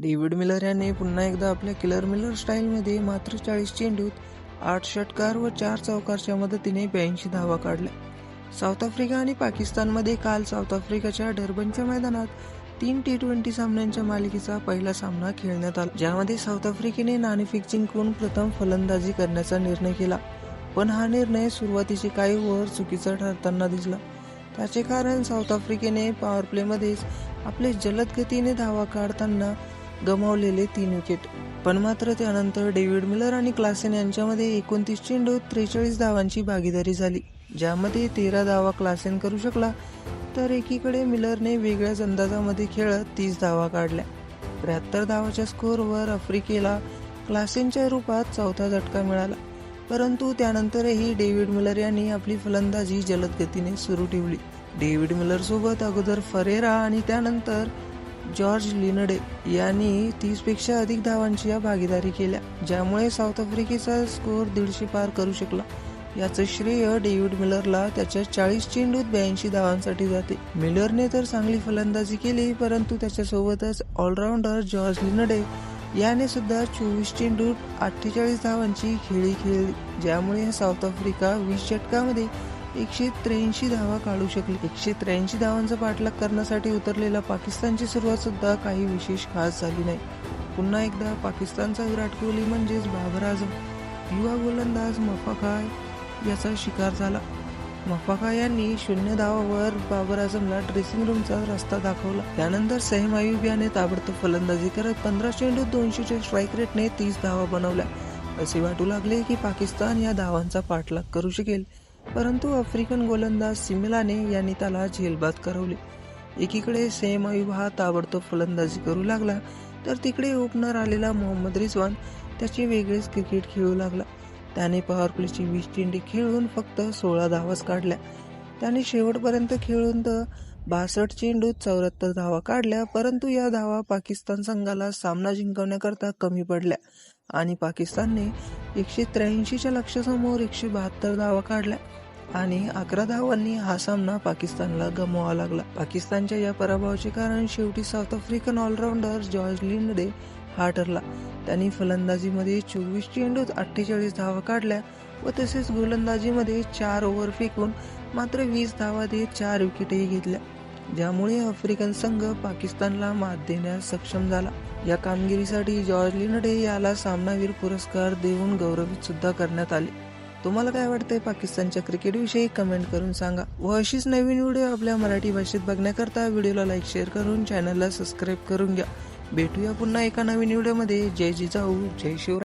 David Miller याने पुन्हा एकदा आपल्या किलर मिलर स्टाईलमध्ये मात्र चाळीस चेंडूत आठ षटकार व चार चौकारच्या मदतीने ब्याऐंशी धावा काढल्या. साऊथ आफ्रिका आणि पाकिस्तानमध्ये काल साऊथ आफ्रिकाच्या डरबनच्या मैदानात तीन टी ट्वेंटी सामन्यांच्या मालिकेचा पहिला सामना खेळण्यात आला. ज्यामध्ये साऊथ आफ्रिकेने नाणेफेक जिंकून प्रथम फलंदाजी करण्याचा निर्णय केला. पण हा निर्णय सुरुवातीचे काही ओव्हर चुकीचा ठरताना दिसला. त्याचे कारण साऊथ आफ्रिकेने पॉवर प्लेमध्येच आपले जलद गतीने धावा काढताना गमावलेले तीन विकेट पण मात्र त्यानंतर डेव्हिड मिलर आणि क्लासेन यांच्यामध्ये एकोणतीस चेंडूत त्रेचाळीस धावांची भागीदारी झाली. ज्यामध्ये तेरा धावा क्लासेन करू शकला तर एकीकडे मिलरने वेगळ्याच अंदाजामध्ये खेळत तीस धावा काढल्या. त्र्याहत्तर धावाच्या स्कोअरवर आफ्रिकेला क्लासेनच्या रूपात चौथा झटका मिळाला. परंतु त्यानंतरही डेव्हिड मिलर यांनी आपली फलंदाजी जलद गतीने सुरू ठेवली. डेव्हिड मिलर सोबत अगोदर फरेरा आणि त्यानंतर जॉर्ज लिनडे यांनी तीसपेक्षा अधिक धावांची या भागीदारी केल्या ज्यामुळे साऊथ आफ्रिकेचा स्कोअर दीडशे पार करू शकला. याचं श्रेय डेव्हिड मिलरला त्याच्या चाळीस चेंडूत ब्याऐंशी धावांसाठी जाते. मिलरने तर चांगली फलंदाजी केली परंतु त्याच्यासोबतच ऑलराऊंडर जॉर्ज लिनडे याने सुद्धा चोवीस चेंडूत अठ्ठेचाळीस धावांची खेळी खेळली ज्यामुळे साऊथ आफ्रिका वीस षटकामध्ये एकशे त्र्याऐंशी धावा काढू शकली. एकशे त्र्याऐंशी धावांचा पाठलाग करण्यासाठी उतरलेला पाकिस्तानची सुरुवात सुद्धा काही विशेष खास झाली नाही. पुन्हा एकदा पाकिस्तानचा विराट कोहली म्हणजेच बाबर आझम. युवा गोलंदाज मफाखा याचा शिकार झाला. मफाखा यांनी शून्य धावावर बाबर आझमला ड्रेसिंग रूमचा रस्ता दाखवला. त्यानंतर सहेम आयुब याने ताबडतोब फलंदाजी करत पंधरा चेंडूत दोनशेच्या स्ट्राईक रेटने तीस धावा बनवल्या. असे वाटू लागले की पाकिस्तान या धावांचा पाठलाग करू शकेल. परंतु आफ्रिकन गोलंदाज सिमिलाने यांनी त्याला झेलबाद करवले. एकीकडे सेम अयुब हा ताबडतोब फलंदाजी करू लागला तर तिकडे ओपनर आलेला मोहम्मद रिझवान त्याचे वेगळेच क्रिकेट खेळू लागला. त्याने पॉवर प्लेची वीस चेंडी खेळून फक्त सोळा धावाच काढल्या. त्याने शेवटपर्यंत खेळून तर बासष्ट चेंडूत चौऱ्याहत्तर धावा काढल्या परंतु या धावा पाकिस्तान संघाला सामना जिंकवण्याकरता कमी पडल्या. आणि पाकिस्तानने एकशे त्र्याऐंशीच्या लक्षासमोर एकशे बहात्तर धावा काढल्या आणि अकरा धावांनी हा सामना पाकिस्तानला गमवावा लागला. पाकिस्तानच्या या पराभवाचे कारण शेवटी South African allrounder George Linde हा ठरला. त्यांनी फलंदाजीमध्ये चोवीस चेंडूत अठ्ठेचाळीस धावा काढल्या व तसेच गोलंदाजीमध्ये चार ओव्हर फेकून मात्र वीस धावा देत चार विकेटही घेतल्या. ज्यामुळे आफ्रिकन संघ पाकिस्तानला मात देण्यास सक्षम झाला. या कामगिरीसाठी जॉर्ज लिनडे याला सामनावीर पुरस्कार देऊन गौरवित सुद्धा करण्यात आले. तुम्हाला काय वाटतंय? पाकिस्तानच्या क्रिकेटविषयी कमेंट करून सांगा. व अशीच नवीन व्हिडिओ आपल्या मराठी भाषेत बघण्याकरता व्हिडिओला लाईक शेअर करून चॅनलला सबस्क्राईब करून घ्या. भेटूया पुन्हा एका नवीन व्हिडिओमध्ये जय जिजाऊ जय शिवराय.